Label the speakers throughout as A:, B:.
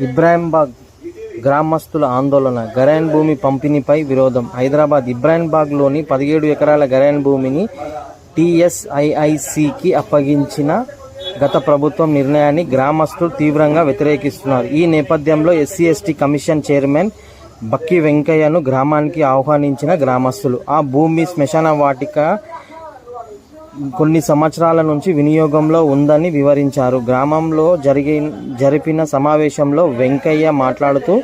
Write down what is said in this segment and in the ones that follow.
A: ఇబ్రాహింబాగ్ గ్రామస్తుల ఆందోళన. గరైన్ భూమి పంపిణీపై విరోధం. హైదరాబాద్ ఇబ్రాహింబాగ్లోని పదిహేడు ఎకరాల గరైన్ భూమిని టీఎస్ఐఐసికి అప్పగించిన గత ప్రభుత్వం నిర్ణయాన్ని గ్రామస్తులు తీవ్రంగా వ్యతిరేకిస్తున్నారు. ఈ నేపథ్యంలో SC ST commission chairman Bakki వెంకయ్యను గ్రామానికి ఆహ్వానించిన గ్రామస్తులు. ఆ భూమి శ్మశాన వాటిక కొన్ని సంవత్సరాల నుంచి వినియోగంలో ఉందని వివరించారు. గ్రామంలో జరిగి జరిపిన సమావేశంలో వెంకయ్య మాట్లాడుతూ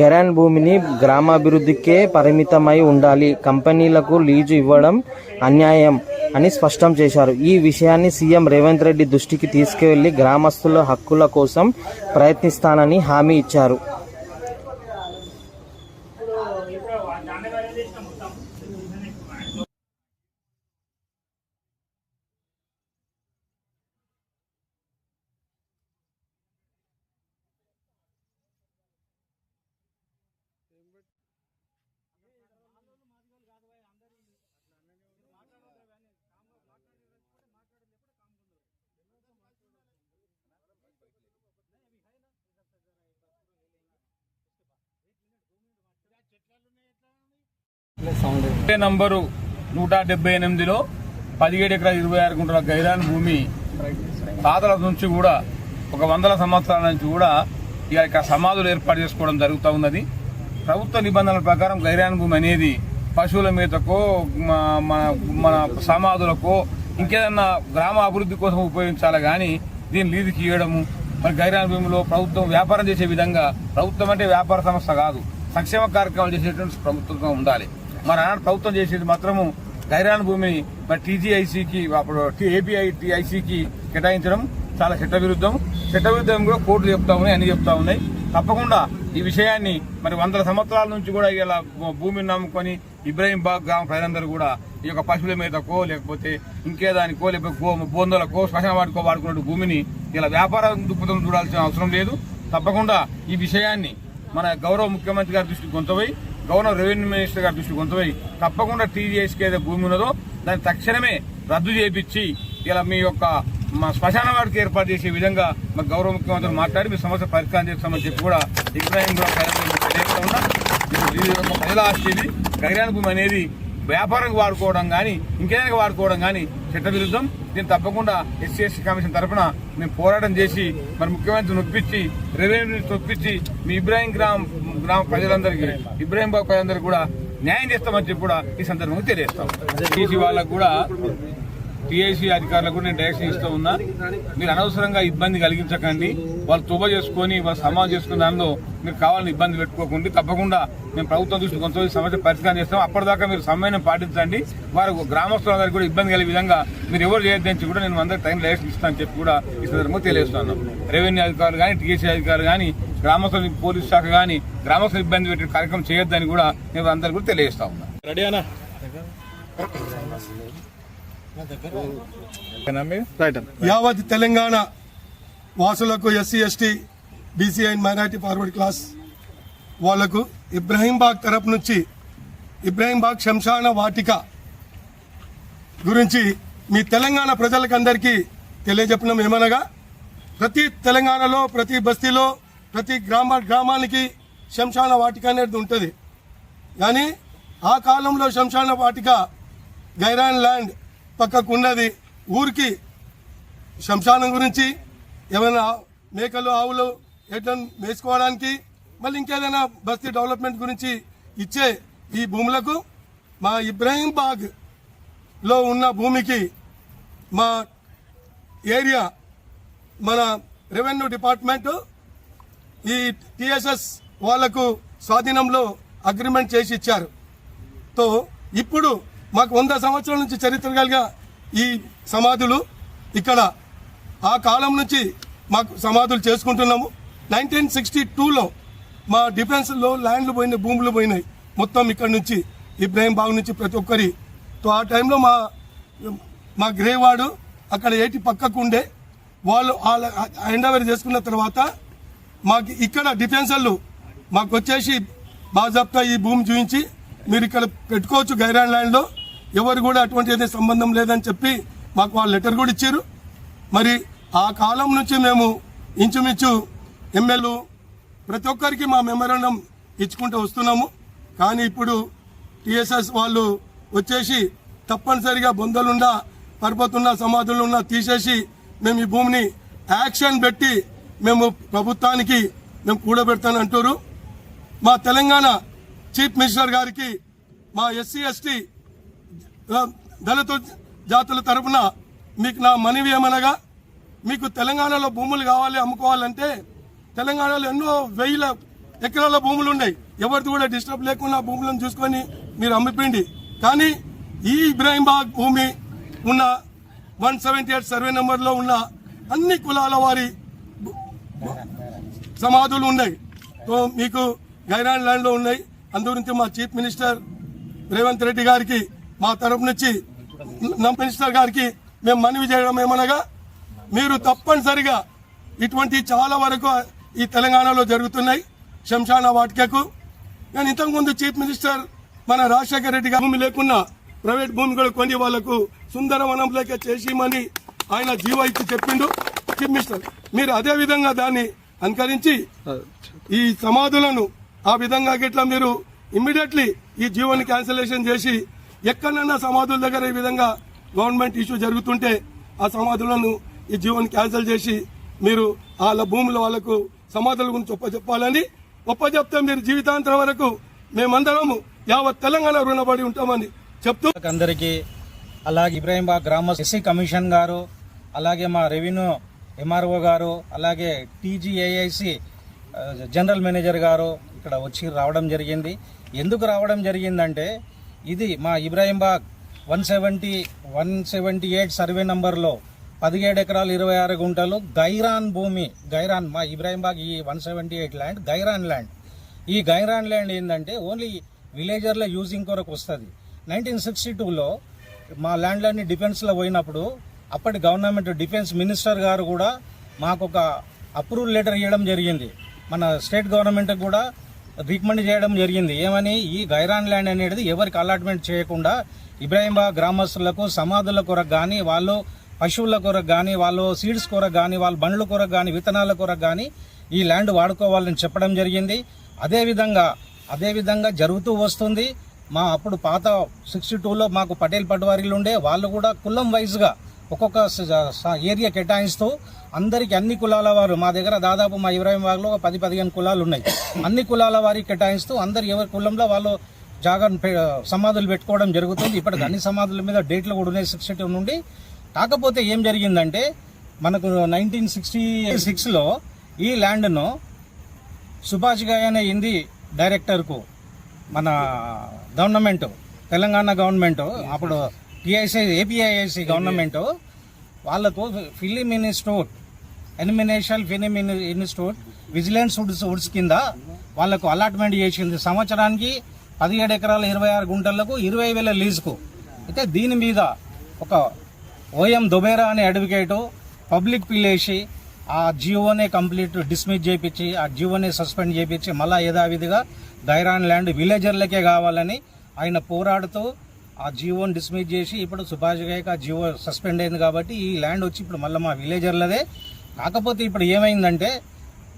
A: గెరాన్ భూమిని గ్రామాభివృద్ధికే పరిమితమై ఉండాలి. కంపెనీలకు లీజు ఇవ్వడం అన్యాయం అని స్పష్టం చేశారు. ఈ విషయాన్ని సీఎం రేవంత్ రెడ్డి దృష్టికి తీసుకువెళ్ళి గ్రామస్తుల హక్కుల కోసం ప్రయత్నిస్తానని హామీ ఇచ్చారు.
B: నంబరు నూట డెబ్బై ఎనిమిదిలో పదిహేడు ఎకరాల ఇరవై ఆరు గుంటల గైరాన్ భూమి తాతల నుంచి కూడా ఒక వందల సంవత్సరాల నుంచి కూడా ఈ యొక్క సమాధులు ఏర్పాటు చేసుకోవడం జరుగుతూ ఉన్నది. ప్రభుత్వ నిబంధనల ప్రకారం గైరాన్ భూమి అనేది పశువుల మేతకో మన మన సమాధులకో ఇంకేదన్నా గ్రామ అభివృద్ధి కోసం ఉపయోగించాలి కానీ దీన్ని లీజుకి ఇవ్వడము మరి గైరాన్ భూమిలో ప్రభుత్వం వ్యాపారం చేసే విధంగా ప్రభుత్వం అంటే వ్యాపార సంస్థ కాదు సంక్షేమ కార్యక్రమాలు చేసేటువంటి ప్రభుత్వంగా ఉండాలి. మరి ఆనాడు ప్రభుత్వం చేసేది మాత్రము గైరాన్ భూమిని మరి టీజీఐసీకి అప్పుడు ఏపీఐ టీఐసీకి కేటాయించడం చాలా చట్టవిరుద్ధం. చట్టవిరుద్ధం చట్ట విరుద్ధం కూడా కోర్టులు చెప్తా ఉన్నాయి అన్ని చెప్తా ఉన్నాయి. తప్పకుండా ఈ విషయాన్ని మరి వందల సంవత్సరాల నుంచి కూడా ఇలా భూమిని నమ్ముకొని ఇబ్రాహీం బాగ్ గ్రామ ప్రజలందరూ కూడా ఈ యొక్క పశువుల మీదకో లేకపోతే ఇంకేదానికో లేకపోతే గో బోందలకో శ్మశాన వాటికో వాడుకున్న భూమిని ఇలా వ్యాపార దృక్పథం చూడాల్సిన అవసరం లేదు. తప్పకుండా ఈ విషయాన్ని మన గౌరవ ముఖ్యమంత్రి గారి దృష్టికి కొంతపోయి గవర్నర్ రెవెన్యూ మినిస్టర్ గారి దృష్టికి కొంతమై తప్పకుండా టీజీఎస్కి ఏదైతే భూమి ఉన్నదో దాన్ని తక్షణమే రద్దు చేపించి ఇలా మీ యొక్క మా శ్మశాన వాడికి ఏర్పాటు చేసే విధంగా మా గౌరవ ముఖ్యమంత్రి మాట్లాడి మీ సమస్య పరిష్కారం చేస్తామని చెప్పి కూడా ఇబ్రాహిం కూడా ఉన్నా. ప్రజల ఆస్తి ఇది. భూమి అనేది వ్యాపారం వాడుకోవడం కానీ ఇంకేదైనా వాడుకోవడం కానీ చట్ట విరుద్ధం. దీన్ని తప్పకుండా ఎస్సీ ఎస్సీ కమిషన్ తరఫున మేము పోరాటం చేసి మరి ముఖ్యమంత్రి నొప్పించి రెవెన్యూ నొప్పించి మీ ఇబ్రాహిం గ్రామ్ గ్రామ ప్రజలందరికీ ఇబ్రాహిం బాబు ప్రజలందరికీ కూడా న్యాయం చేస్తామని చెప్పి కూడా ఈ సందర్భంగా తెలియజేస్తాం. టీసీ వాళ్ళకు కూడా టీఐసీ అధికారులకు కూడా నేను డైరెక్షన్ ఇస్తూ ఉన్నా. మీరు అనవసరంగా ఇబ్బంది కలిగించకండి. వాళ్ళు తుబ చేసుకొని వాళ్ళు సమాజం చేసుకున్న దానిలో మీరు కావాలని ఇబ్బంది పెట్టుకోకండి. తప్పకుండా మేము ప్రభుత్వం దృష్టి కొంత సమస్య పరిష్కారం చేస్తాం. అప్పటిదాకా మీరు సమయం పాటించండి. వారు గ్రామస్తులందరికీ కూడా ఇబ్బంది కలిగే విధంగా మీరు ఎవరు చేయొద్దని కూడా నేను అందరికి టైం డైరెక్షన్ ఇస్తానని చెప్పి కూడా ఈ సందర్భంగా తెలియజేస్తున్నాను రెవెన్యూ అధికారులు కానీ టీఎస్సీ అధికారులు కానీ గ్రామస్తుల పోలీస్ శాఖ కానీ గ్రామస్తులు ఇబ్బంది పెట్టే కార్యక్రమం చేయొద్దని కూడా నేను అందరికీ కూడా తెలియజేస్తా ఉన్నాను రెడీ అన్నా?
C: యావత్ తెలంగాణ వాసులకు SC ST BC and minority forward class వాళ్ళకు ఇబ్రహీంబాగ్ తరపు నుంచి ఇబ్రహీంబాగ్ శంషాన వాటిక గురించి మీ తెలంగాణ ప్రజలకందరికీ తెలియజెప్పడం ఏమనగా ప్రతి తెలంగాణలో ప్రతి బస్తీలో ప్రతి గ్రామ గ్రామానికి శంషాన వాటిక అనేది ఉంటుంది. కానీ ఆ కాలంలో శంషాన వాటిక గైరాన్ ల్యాండ్ పక్కకు ఉన్నది ఊరికి శంశానం గురించి ఏమైనా మేకలు ఆవులు ఎట్లను వేసుకోవడానికి మళ్ళీ ఇంకేదైనా బస్తీ డెవలప్మెంట్ గురించి ఇచ్చే ఈ భూములకు మా ఇబ్రాహీం బాగ్లో ఉన్న భూమికి మా ఏరియా మన రెవెన్యూ డిపార్ట్మెంటు ఈ టిఎస్ఎస్ వాళ్ళకు స్వాధీనంలో అగ్రిమెంట్ చేసి ఇచ్చారు. తో ఇప్పుడు మాకు వంద సంవత్సరాల నుంచి చరిత్ర కలిగిన ఈ సమాధులు ఇక్కడ ఆ కాలం నుంచి మాకు సమాధులు చేసుకుంటున్నాము. నైన్టీన్ సిక్స్టీ టూలో మా డిఫెన్స్లో ల్యాండ్లు పోయినాయి భూములు పోయినాయి. మొత్తం ఇక్కడ నుంచి ఇబ్రాహీం బాగ్ నుంచి ప్రతి ఒక్కరి. తో ఆ టైంలో మా మా గ్రేవాడు అక్కడ ఏటి పక్కకు ఉండే వాళ్ళు వాళ్ళ హ్యాండ్ చేసుకున్న తర్వాత మాకు ఇక్కడ డిఫెన్సర్లు మాకు వచ్చేసి బాజాప్తా ఈ భూమి చూపించి మీరు ఇక్కడ పెట్టుకోవచ్చు గైరాన్ ల్యాండ్లో ఎవరు కూడా అటువంటి సంబంధం లేదని చెప్పి మాకు వాళ్ళు లెటర్ కూడా ఇచ్చారు. మరి ఆ కాలం నుంచి మేము ఇంచుమించు ఎమ్మెల్యే ప్రతి ఒక్కరికి మా మెమరాండం ఇచ్చుకుంటూ వస్తున్నాము. కానీ ఇప్పుడు టీఎస్ఎస్ వాళ్ళు వచ్చేసి తప్పనిసరిగా బొందలున్నా పర్వతున్న సమాధులున్నా తీసేసి మేము ఈ భూమిని యాక్షన్ పెట్టి మేము ప్రభుత్వానికి మేము కూడబెడతాను అంటారు. మా తెలంగాణ చీఫ్ మినిస్టర్ గారికి మా ఎస్సీ ఎస్టీ దళిత జాతుల తరపున మీకు నా మనవి ఏమనగా మీకు తెలంగాణలో భూములు కావాలి అమ్ముకోవాలంటే తెలంగాణలో ఎన్నో వెయ్యిల ఎకరాల భూములు ఉన్నాయి. ఎవరిది కూడా డిస్టర్బ్ లేకుండా భూములను చూసుకొని మీరు అమ్మిపిండి. కానీ ఈ ఇబ్రాహీంబాగ్ భూమి ఉన్న వన్ సెవెంటీ ఎయిట్ సర్వే నెంబర్లో ఉన్న అన్ని కులాల వారి సమాధులు ఉన్నాయి. సో మీకు గైరాన్ ల్యాండ్లో ఉన్నాయి. అందుగురించి మా చీఫ్ మినిస్టర్ రేవంత్ రెడ్డి గారికి మా తరపు నుంచి మినిస్టర్ గారికి మేము మనవి చేయడం ఏమనగా మీరు తప్పనిసరిగా ఇటువంటి చాలా వరకు ఈ తెలంగాణలో జరుగుతున్నాయి. శంషాన వాటికకు. నేను ఇంతకుముందు చీఫ్ మినిస్టర్ మన రాజశేఖర రెడ్డి గారి భూమి లేకున్నా ప్రైవేట్ భూమి కూడా కొని వాళ్ళకు సుందరవనంలోకి చేసిమని ఆయన జీవో ఇచ్చి చెప్పిండు. చీఫ్ మినిస్టర్ మీరు అదే విధంగా దాన్ని అనుకరించి ఈ సమాధులను ఆ విధంగా గిట్లా మీరు ఇమ్మీడియట్లీ ఈ జీవోని క్యాన్సిలేషన్ చేసి ఎక్కడైనా సమాధుల దగ్గర ఈ విధంగా గవర్నమెంట్ ఇష్యూ జరుగుతుంటే ఆ సమాధులను ఈ జీవోని క్యాన్సిల్ చేసి మీరు వాళ్ళ భూముల వాళ్ళకు సమాధుల గురించి ఒప్ప చెప్పాలని ఒప్ప చెప్తే మీరు జీవితాంతరం వరకు మేమందరము యావత్ తెలంగాణ రుణపడి ఉంటామని చెప్తూ
D: అందరికీ అలాగే ఇబ్రాహీంబాగ్ గ్రామ ఎస్సీ కమిషన్ గారు అలాగే మా రెవెన్యూ ఎంఆర్ఓ గారు అలాగే టీజీఏఐసి జనరల్ మేనేజర్ గారు ఇక్కడ వచ్చి రావడం జరిగింది. ఎందుకు రావడం జరిగిందంటే ఇది మా Ibrahimbagh one seventy one seventy eight survey నంబర్లో పదిహేడు ఎకరాలు ఇరవై ఆరు గుంటలు గైరాన్ భూమి గైరాన్ మా ఇబ్రాహీంబాగ్ ఈ వన్ సెవెంటీ ఎయిట్ ల్యాండ్ గైరాన్ ల్యాండ్. ఈ గైరాన్ ల్యాండ్ ఏంటంటే ఓన్లీ విలేజర్ల యూజింగ్ కొరకు వస్తుంది. నైన్టీన్ సిక్స్టీ టూలో మా ల్యాండ్లన్నీ డిఫెన్స్లో పోయినప్పుడు అప్పటి గవర్నమెంట్ డిఫెన్స్ మినిస్టర్ గారు కూడా మాకు ఒక అప్రూవల్ లెటర్ ఇవ్వడం జరిగింది. మన స్టేట్ గవర్నమెంట్ కూడా రికమెండ్ చేయడం జరిగింది. ఏమని ఈ గైరాన్ ల్యాండ్ అనేది ఎవరికి అలాట్మెంట్ చేయకుండా ఇబ్రాహింబా గ్రామస్తులకు సమాధుల కొరకు కానీ వాళ్ళు పశువుల కొరకు కానీ వాళ్ళు సీడ్స్ కొరకు కానీ వాళ్ళ బండ్ల కొరకు కానీ విత్తనాల కొరకు కానీ ఈ ల్యాండ్ వాడుకోవాలని చెప్పడం జరిగింది. అదేవిధంగా అదేవిధంగా జరుగుతూ వస్తుంది. మా అప్పుడు పాత సిక్స్టీ టూలో మాకు పటేల్ పటవారీలు ఉండే వాళ్ళు కూడా కులం వైజ్గా ఒక్కొక్క స- ఏరియా కేటాయిస్తూ అందరికి అన్ని కులాల వారు. మా దగ్గర దాదాపు మా ఇబ్రాహిం బాగ్లో ఒక పది పదిహేను కులాలు ఉన్నాయి. అన్ని కులాల వారికి కేటాయిస్తూ అందరు ఎవరి కులంలో వాళ్ళు జాగా సమాధులు పెట్టుకోవడం జరుగుతుంది. ఇప్పటికి అన్ని సమాధుల మీద డేట్లు కూడా ఉన్నాయి సిక్స్ టూ నుండి. కాకపోతే ఏం జరిగిందంటే మనకు నైన్టీన్ సిక్స్టీ సిక్స్లో ఈ ల్యాండ్ను సుభాష్ గాయ్ అనే హిందీ డైరెక్టర్కు మన గవర్నమెంట్ తెలంగాణ గవర్నమెంట్ అప్పుడు టిఐసి ఏపీఐఐసి గవర్నమెంట్ వాళ్ళకు film institute animation film institute vigilance woods woods కింద వాళ్ళకు అలాట్మెంట్ చేసింది. సంవత్సరానికి పదిహేడు ఎకరాల ఇరవై ఆరు గుంటలకు ఇరవై వేల లీజుకు. అయితే దీని మీద ఒక ఓఎం దుబేరా అనే అడ్వకేటు పబ్లిక్ పిల్లేసి ఆ జియోనే కంప్లీట్ డిస్మిస్ చేయించి ఆ జియోనే సస్పెండ్ చేయించి మళ్ళా యథావిధిగా గైరాన్ ల్యాండ్ విలేజర్లకే కావాలని ఆయన పోరాడుతూ ఆ జీవోని డిస్మిస్ చేసి ఇప్పుడు సుభాష్ గాయక్ ఆ జియో సస్పెండ్ అయింది కాబట్టి ఈ ల్యాండ్ వచ్చి ఇప్పుడు మళ్ళీ మా విలేజర్లదే. కాకపోతే ఇప్పుడు ఏమైందంటే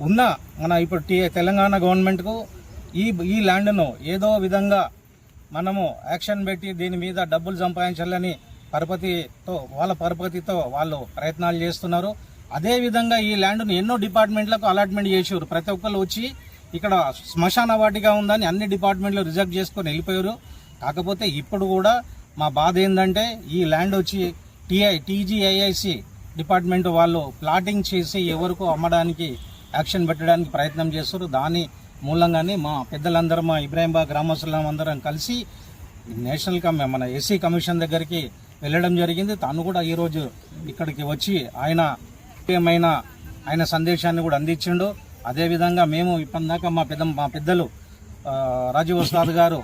D: ఉన్న మన ఇప్పుడు తెలంగాణ గవర్నమెంట్కు ఈ ఈ ల్యాండ్ను ఏదో విధంగా మనము యాక్షన్ పెట్టి దీని మీద డబ్బులు సంపాదించాలని పరపతితో వాళ్ళ పరపతితో వాళ్ళు ప్రయత్నాలు చేస్తున్నారు. అదే విధంగా ఈ ల్యాండ్ను ఎన్నో డిపార్ట్మెంట్లకు అలాట్మెంట్ చేసారు ప్రతి ఒక్కరు వచ్చి ఇక్కడ శ్మశాన వాటిగా ఉందని అన్ని డిపార్ట్మెంట్లు రిజెక్ట్ చేసుకొని వెళ్ళిపోయారు. కాకపోతే ఇప్పుడు కూడా మా బాధ ఏంటంటే ఈ ల్యాండ్ వచ్చి టీఐ టీజీఐఐసి డిపార్ట్మెంట్ వాళ్ళు ప్లాటింగ్ చేసి ఎవరికో అమ్మడానికి యాక్షన్ పెట్టడానికి ప్రయత్నం చేస్తారు. దాని మూలంగానే మా పెద్దలందరూ మా ఇబ్రాహింబా గ్రామస్తులం అందరం కలిసి నేషనల్ కమి మన ఎస్సీ కమిషన్ దగ్గరికి వెళ్ళడం జరిగింది. తాను కూడా ఈరోజు ఇక్కడికి వచ్చి ఆయన ఏమైన ఆయన సందేశాన్ని కూడా అందించిండు. అదేవిధంగా మేము ఇప్పటిదాకా మా పెద్ద మా పెద్దలు రాజీవ్ ఉస్తాద్ గారు